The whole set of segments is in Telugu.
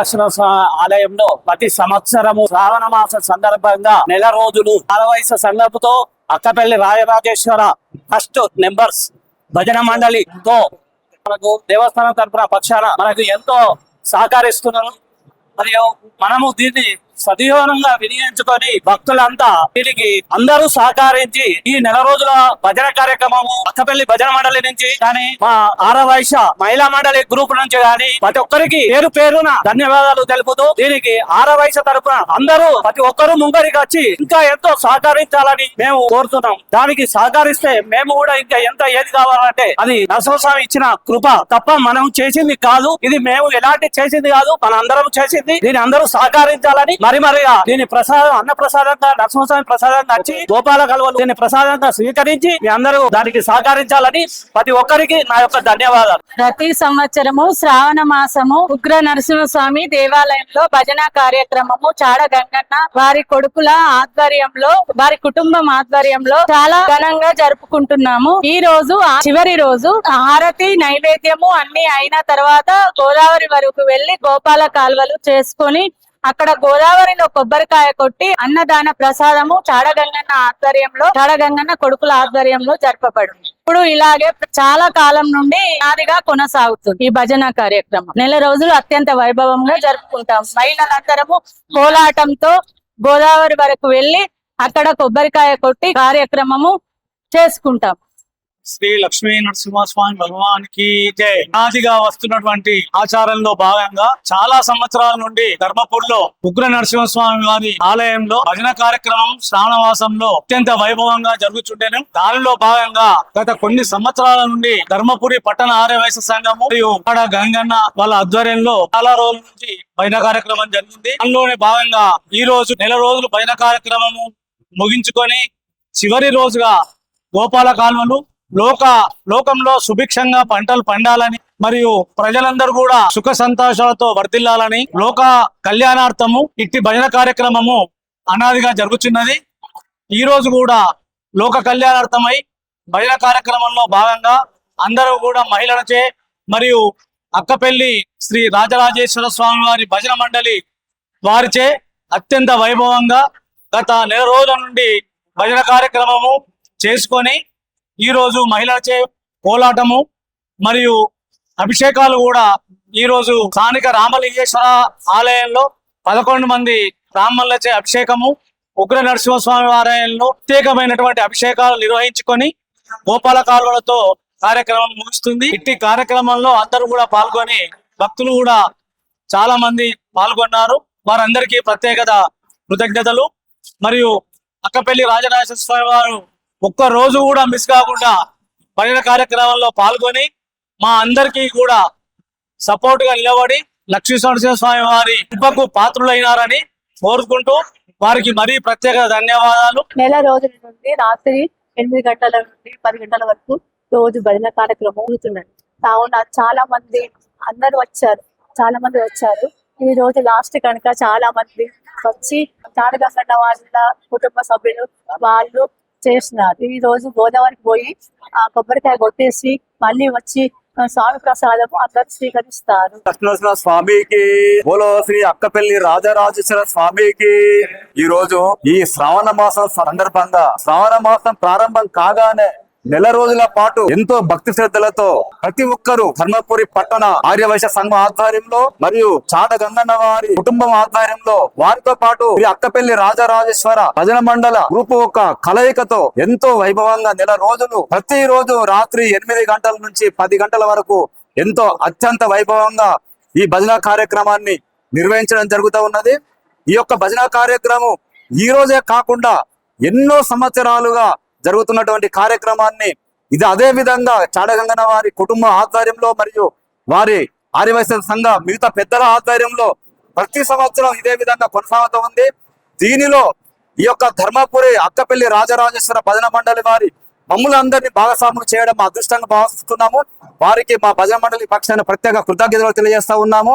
దర్శన ఆలయంలో ప్రతి సంవత్సరము శ్రావణ మాస సందర్భంగా నెల రోజులు ఆరవయస సంగపుతో అక్కపల్లి రాజరాజేశ్వర ఫస్ట్ నెంబర్స్ భజన మండలితో మనకు దేవస్థానం తరపున పక్షాన మనకు ఎంతో సహకరిస్తున్నారు. మరియు మనము దీన్ని సద్వినియోగంగా వినియోగించుకొని భక్తులంతా దీనికి అందరూ సహకరించి ఈ నెల రోజుల భజన కార్యక్రమము అక్కపల్లి భజన మండలి నుంచి కానీ మా ఆరవైశ మహిళా మండలి గ్రూప్ నుంచి గాని ప్రతి ఒక్కరికి పేరు పేరున ధన్యవాదాలు తెలుపుతూ దీనికి ఆరవైశ తరపున అందరూ ప్రతి ఒక్కరూ ముంగరికి వచ్చి ఇంకా ఎంతో సహకరించాలని మేము కోరుతున్నాం. దానికి సహకరిస్తే మేము కూడా ఇంకా ఎంత ఏది కావాలంటే అది నరసింహస్వామి ఇచ్చిన కృప తప్ప మనం చేసింది కాదు. ఇది మేము ఎలాంటి చేసింది కాదు. మన అందరం చేసింది. దీని అందరూ సహకరించాలని మరి మరిగా దీని ప్రసాదం అన్న ప్రసాదంగా నరసింహస్వామి ప్రసాదంగా వచ్చి గోపాల కలువలు దీన్ని ప్రసాదంగా స్వీకరించి మీ అందరూ దానికి సహకరించాలని ప్రతి ఒక్కరికి నా యొక్క ధన్యవాదాలు. ప్రతి సంవత్సరము శ్రావణ మాసము ఉగ్ర నరసింహస్వామి దేవాలయంలో భజన కార్యక్రమము చాడ గంగన్న వారి కొడుకుల ఆధ్వర్యంలో వారి కుటుంబం ఆధ్వర్యంలో చాలా ఘనంగా జరుపుకుంటున్నాము. ఈ రోజు ఆ చివరి రోజు హారతి నైవేద్యము అన్ని అయిన తర్వాత గోదావరి వరకు వెళ్ళి గోపాల కాల్వలు చేసుకొని అక్కడ గోదావరిలో కొబ్బరికాయ కొట్టి అన్నదాన ప్రసాదము చాడగంగన్న ఆధ్వర్యంలో చాడగంగన్న కొడుకుల ఆధ్వర్యంలో జరపబడు ఇప్పుడు ఇలాగే చాలా కాలం నుండి నాదిగా కొనసాగుతుంది ఈ భజన కార్యక్రమం. నెల రోజులు అత్యంత వైభవంగా జరుపుకుంటాం. మహిళలందరము కోలాటంతో గోదావరి వరకు వెళ్ళి అక్కడ కొబ్బరికాయ కొట్టి కార్యక్రమము చేసుకుంటాం. శ్రీ లక్ష్మీ నరసింహస్వామి భగవానికి జై. నాదిగా వస్తున్నటువంటి ఆచారంలో భాగంగా చాలా సంవత్సరాల నుండి ధర్మపూర్లో ఉగ్ర నరసింహస్వామి వారి ఆలయంలో భజన కార్యక్రమం శ్రావణవాసంలో అత్యంత వైభవంగా జరుగుతుంటేనే దానిలో భాగంగా గత కొన్ని సంవత్సరాల నుండి ధర్మపురి పట్టణ ఆర్యవైశ్య సంఘము మరియు అక్కడ గంగన్న వాళ్ళ ఆధ్వర్యంలో చాలా రోజుల నుంచి భజన కార్యక్రమం జరిగింది. అందులోనే భాగంగా ఈ రోజు నెల రోజులు భజన కార్యక్రమము ముగించుకొని చివరి రోజుగా గోపాల కాలువలు లోక లోకంలో సుభిక్షంగా పంటలు పండాలని మరియు ప్రజలందరూ కూడా సుఖ సంతోషాలతో వర్తిల్లాలని లోక కళ్యాణార్థము ఇట్టి భజన కార్యక్రమము అనాదిగా జరుగుతున్నది ఈ రోజు కూడా లోక కళ్యాణార్థమై భజన కార్యక్రమంలో భాగంగా అందరూ కూడా మహిళలచే మరియు అక్కపెల్లి శ్రీ రాజరాజేశ్వర స్వామి వారి భజన మండలి వారిచే అత్యంత వైభవంగా గత నెల రోజుల నుండి భజన కార్యక్రమము చేసుకొని ఈ రోజు మహిళలచే కోలాటము మరియు అభిషేకాలు కూడా ఈ రోజు స్థానిక రామలింగేశ్వర ఆలయంలో పదకొండు మంది బ్రాహ్మణులచే అభిషేకము ఉగ్ర నరసింహస్వామి ఆలయంలో ప్రత్యేకమైనటువంటి అభిషేకాలు నిర్వహించుకొని గోపాల కాలువలతో కార్యక్రమం ముగుస్తుంది. ఇట్టి కార్యక్రమంలో అందరూ కూడా పాల్గొని భక్తులు కూడా చాలా మంది పాల్గొన్నారు. వారందరికీ ప్రత్యేకత కృతజ్ఞతలు. మరియు అక్కపల్లి రాజరాజేశ్వర స్వామి వారు ఒక్క రోజు కూడా మిస్ కాకుండా పర్యటన కార్యక్రమంలో పాల్గొని మా అందరికీ కూడా సపోర్ట్గా నిలబడి లక్ష్మీ నరసింహ స్వామి వారి కృపకు పాత్రులైనారని కోరుకుంటూ వారికి మరీ ప్రత్యేక ధన్యవాదాలు. నెల రోజుల నుండి రాత్రి ఎనిమిది గంటల నుండి పది గంటల వరకు రోజు భజన కార్యక్రమం అవుతున్నాడు కావున చాలా మంది అందరూ వచ్చారు. చాలా మంది వచ్చారు. ఈ రోజు లాస్ట్ కనుక చాలా మంది వచ్చి చాడగంగన్న వాళ్ళ కుటుంబ సభ్యులు వాళ్ళు చేస్తున్నారు. ఈ రోజు గోదావరికి పోయి ఆ కొబ్బరికాయ కొట్టేసి మళ్ళీ వచ్చి స్వామి ప్రసాదము అందరు స్వీకరిస్తారు. లక్ష్మీనరసింహ స్వామికి బోలో శ్రీ అక్కపల్లి రాజరాజేశ్వర స్వామికి ఈ రోజు ఈ శ్రావణ మాసం సందర్భంగా శ్రావణ మాసం ప్రారంభం కాగానే నెల రోజుల పాటు ఎంతో భక్తి శ్రద్ధలతో ప్రతి ఒక్కరూ ధర్మపురి పట్టణ ఆర్యవైశ్య సంఘం ఆధ్వర్యంలో మరియు చాట గంగన్న వారి కుటుంబం ఆధ్వర్యంలో వారితో పాటు అక్కపల్లి రాజరాజేశ్వర భజన మండల గ్రూప్ ఒక కలయికతో ఎంతో వైభవంగా నెల రోజులు ప్రతి రోజు రాత్రి ఎనిమిది గంటల నుంచి పది గంటల వరకు ఎంతో అత్యంత వైభవంగా ఈ భజన కార్యక్రమాన్ని నిర్వహించడం జరుగుతూ ఉన్నది. ఈ యొక్క భజన కార్యక్రమం ఈ రోజే కాకుండా ఎన్నో సంవత్సరాలుగా జరుగుతున్నటువంటి కార్యక్రమాన్ని ఇది అదే విధంగా చాడగంగన వారి కుటుంబ ఆధ్వర్యంలో మరియు వారి ఆర్యవైశ్య సంఘ మిగతా పెద్దల ఆధ్వర్యంలో ప్రతి సంవత్సరం ఇదే విధంగా కొనసాగుతూ ఉంది. దీనిలో ఈ యొక్క ధర్మపురి అక్కపల్లి రాజరాజేశ్వర భజన మండలి వారి మమ్ములందరినీ భాగస్వాములు చేయడం మా అదృష్టంగా భావిస్తున్నాము. వారికి మా భజన మండలి పక్షాన ప్రత్యేక కృతజ్ఞతలు తెలియజేస్తా ఉన్నాము.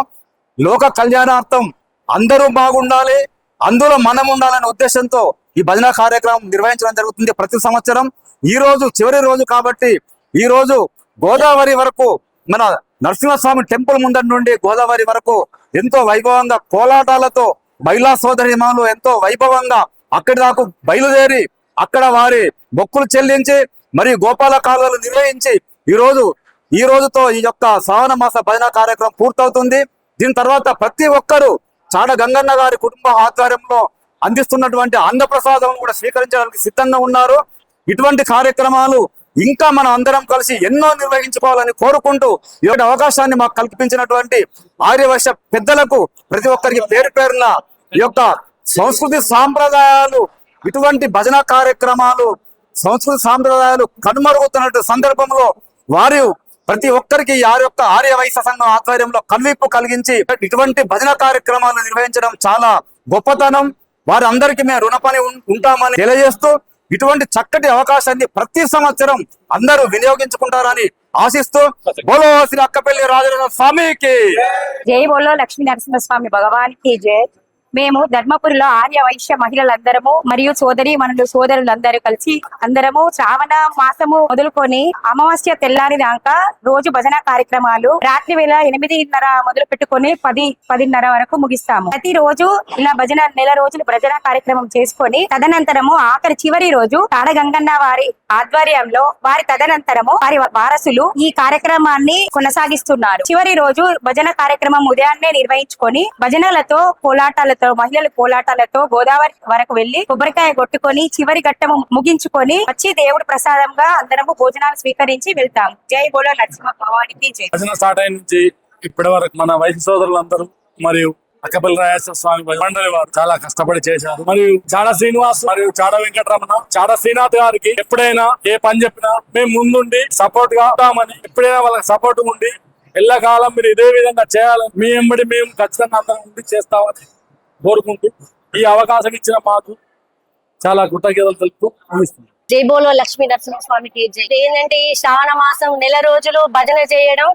లోక కళ్యాణార్థం అందరూ బాగుండాలి. అందులో మనం ఉండాలనే ఉద్దేశంతో ఈ భజన కార్యక్రమం నిర్వహించడం జరుగుతుంది ప్రతి సంవత్సరం. ఈ రోజు చివరి రోజు కాబట్టి ఈ రోజు గోదావరి వరకు మన నరసింహస్వామి టెంపుల్ ముందటి నుండి గోదావరి వరకు ఎంతో వైభవంగా కోలాటాలతో మహిళా సోదరి ఎంతో వైభవంగా అక్కడి దాకా బయలుదేరి అక్కడ వారి మొక్కులు చెల్లించి మరియు గోపాల కాలువలు నిర్వహించి ఈ రోజు ఈ రోజుతో ఈ యొక్క శ్రావణ మాస భజన కార్యక్రమం పూర్తవుతుంది. దీని తర్వాత ప్రతి ఒక్కరూ చాడ గంగన్న గారి కుటుంబ ఆధ్వర్యంలో అందిస్తున్నటువంటి అన్నప్రసాదం కూడా స్వీకరించడానికి సిద్ధంగా ఉన్నారు. ఇటువంటి కార్యక్రమాలు ఇంకా మనం అందరం కలిసి ఎన్నో నిర్వహించుకోవాలని కోరుకుంటూ ఈ యొక్క అవకాశాన్ని మాకు కల్పించినటువంటి ఆర్యవైశ్య పెద్దలకు ప్రతి ఒక్కరికి పేరు పేరున ఈ యొక్క సంస్కృతి సాంప్రదాయాలు ఇటువంటి భజన కార్యక్రమాలు సంస్కృతి సాంప్రదాయాలు కనుమరుగుతున్న సందర్భంలో వారు ప్రతి ఒక్కరికి వారి యొక్క ఆర్య వైశ్య సంఘం ఆధ్వర్యంలో కల్విప్పు కలిగించి ఇటువంటి భజన కార్యక్రమాలు నిర్వహించడం చాలా గొప్పతనం. వారి అందరికీ మేము రుణపని ఉం- ఉంటామని తెలియజేస్తూ ఇటువంటి చక్కటి అవకాశాన్ని ప్రతి సంవత్సరం అందరూ వినియోగించుకుంటారని ఆశిస్తూ బోలో శ్రీ అక్కపల్లి రాజరాజ స్వామికి. జై బోలో లక్ష్మీ నరసింహస్వామి భగవానికి జై. మేము ధర్మపురిలో ఆర్య వైశ్య మహిళలందరము మరియు సోదరి మనులు సోదరులందరూ కలిసి అందరము శ్రావణ మాసము మొదలుకొని అమావాస్య తెల్లారి దాకా రోజు భజన కార్యక్రమాలు రాత్రి వేళ ఎనిమిదిన్నర మొదలు పెట్టుకొని పది పదిన్నర వరకు ముగిస్తాము. ప్రతి రోజు ఇలా భజన నెల రోజులు భజన కార్యక్రమం చేసుకొని తదనంతరము ఆఖరి చివరి రోజు తాడగంగన్న వారి ఆధ్వర్యంలో వారి తదనంతరము వారి వారసులు ఈ కార్యక్రమాన్ని కొనసాగిస్తున్నారు. చివరి రోజు భజన కార్యక్రమం ఉదయాన్నే నిర్వహించుకొని భజనలతో కోలాటాలతో మహిళల కోలాటాలతో గోదావరి వరకు వెళ్ళి కొబ్బరికాయ కొట్టుకొని చివరి ఘట్టము ముగించుకొని వచ్చి దేవుడు ప్రసాదంగా అందరము భోజనాలు స్వీకరించి వెళ్తాం. జై బోలో నరసింహ భవానికి జై స్టార్ట్ అయిన నుంచి ఇప్పటి వరకు మన వయసు సోదరులందరూ మరియు అక్కపల్లి రాజేశ్వర స్వామి మండలి వారు చాలా కష్టపడి చేశారు. మరియు చాడ శ్రీనివాస్ మరియు చాడ వెంకటరమణ చాడ శ్రీనాథ్ గారికి ఎప్పుడైనా ఏ పని చెప్పినా మేము ముందుండి సపోర్ట్గా ఉంటామని ఎప్పుడైనా వాళ్ళకి సపోర్ట్ ఉండి ఎల్లకాలం మీరు ఇదే విధంగా చేయాలని మీ బడి మేము ఖచ్చితంగా అందరం ఉండి చేస్తామని కోరుకుంటూ ఈ అవకాశం ఇచ్చిన మాకు చాలా కృతజ్ఞతలు తెలుపుతూ జై బోలో లక్ష్మీ నరసింహస్వామికి ఏంటంటే ఈ శ్రావణ మాసం నెల రోజులు భజన చేయడం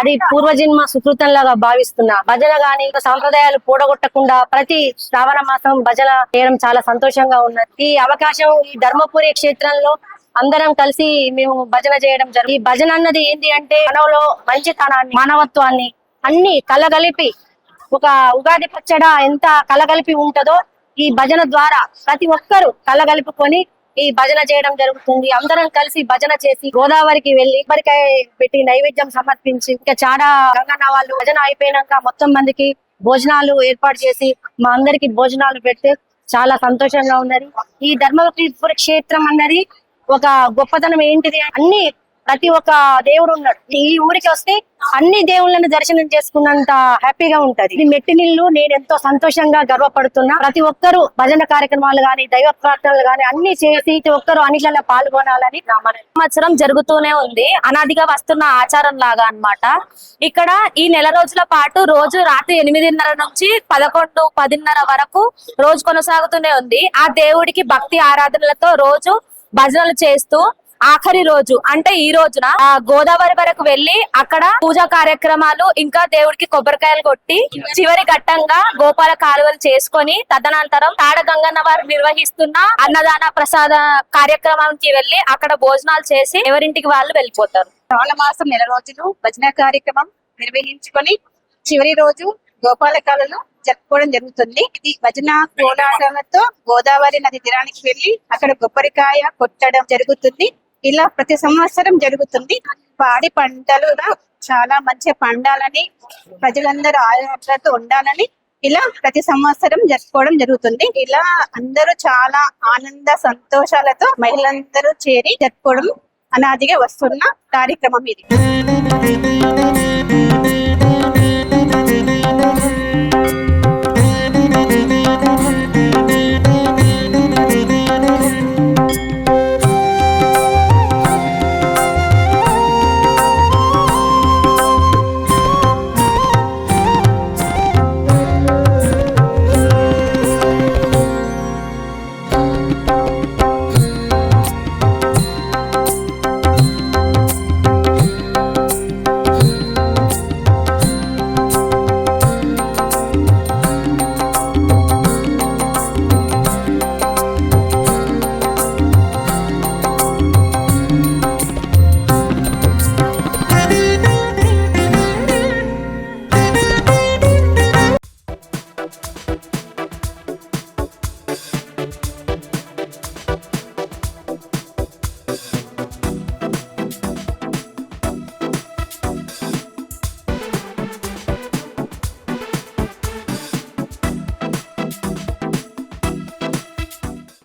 అది పూర్వజన్మ సుకృతం లాగా భావిస్తున్నా. భజన గాని ఇంకా సాంప్రదాయాలు పూడగొట్టకుండా ప్రతి శ్రావణ మాసం భజన చేయడం చాలా సంతోషంగా ఉన్నది. ఈ అవకాశం ఈ ధర్మపురి క్షేత్రంలో అందరం కలిసి మేము భజన చేయడం జరుగుతుంది ఈ భజన అన్నది ఏంటి అంటే మనలో మంచితనాన్ని మానవత్వాన్ని అన్ని కలగలిపి ఒక ఉగాది పచ్చడ ఎంత కలగలిపి ఉంటదో ఈ భజన ద్వారా ప్రతి ఒక్కరు కలగలుపుకొని ఈ భజన చేయడం జరుగుతుంది. అందరం కలిసి భజన చేసి గోదావరికి వెళ్ళి ఇప్పటికే పెట్టి నైవేద్యం సమర్పించి ఇంకా చాలా గంగన్న వాళ్ళు భజన అయిపోయినాక మొత్తం మందికి భోజనాలు ఏర్పాటు చేసి మా అందరికి భోజనాలు పెడితే చాలా సంతోషంగా ఉన్నది. ఈ ధర్మపురి క్షేత్రం అన్నది ఒక గొప్పతనం ఏంటిది? అన్ని ప్రతి ఒక్క దేవుడు ఉన్నాడు. ఈ ఊరికి వస్తే అన్ని దేవుళ్ళని దర్శనం చేసుకున్నంత హ్యాపీగా ఉంటది. ఈ మెట్టి నీళ్ళు నేను ఎంతో సంతోషంగా గర్వపడుతున్నా. ప్రతి ఒక్కరు భజన కార్యక్రమాలు గాని దైవ ప్రార్థనలు గాని అన్ని చేసి ప్రతి ఒక్కరు అన్నిట్లలో పాల్గొనాలని నా సంవత్సరం జరుగుతూనే ఉంది. అనాదిగా వస్తున్న ఆచారం లాగా అన్నమాట. ఇక్కడ ఈ నెల రోజుల పాటు రోజు రాత్రి ఎనిమిదిన్నర నుంచి పదకొండు పదిన్నర వరకు రోజు కొనసాగుతూనే ఉంది. ఆ దేవుడికి భక్తి ఆరాధనలతో రోజు భజనలు చేస్తూ ఆఖరి రోజు అంటే ఈ రోజున గోదావరి వరకు వెళ్ళి అక్కడ పూజా కార్యక్రమాలు ఇంకా దేవుడికి కొబ్బరికాయలు కొట్టి చివరి ఘట్టంగా గోపాల కాలువలు చేసుకొని తదనంతరం తాడ గంగన్న వారు నిర్వహిస్తున్న అన్నదాన ప్రసాద కార్యక్రమానికి వెళ్ళి అక్కడ భోజనాలు చేసి ఎవరింటికి వాళ్ళు వెళ్ళిపోతారు. శ్రావణ మాసం నెల రోజులు భజన కార్యక్రమం నిర్వహించుకొని చివరి రోజు గోపాల కళలు జరుపుకోవడం జరుగుతుంది. ఇది భజన కోలాటాలతో గోదావరి నది తీరానికి వెళ్ళి అక్కడ కొబ్బరికాయ కొట్టడం జరుగుతుంది. ఇలా ప్రతి సంవత్సరం జరుగుతుంది. పాడి పంటలు చాలా మంచిగా పండాలని ప్రజలందరూ ఆయనతో ఉండాలని ఇలా ప్రతి సంవత్సరం జరుపుకోవడం జరుగుతుంది. ఇలా అందరూ చాలా ఆనంద సంతోషాలతో మహిళలందరూ చేరి జరుపుకోవడం అనాదిగా వస్తున్న కార్యక్రమం ఇది.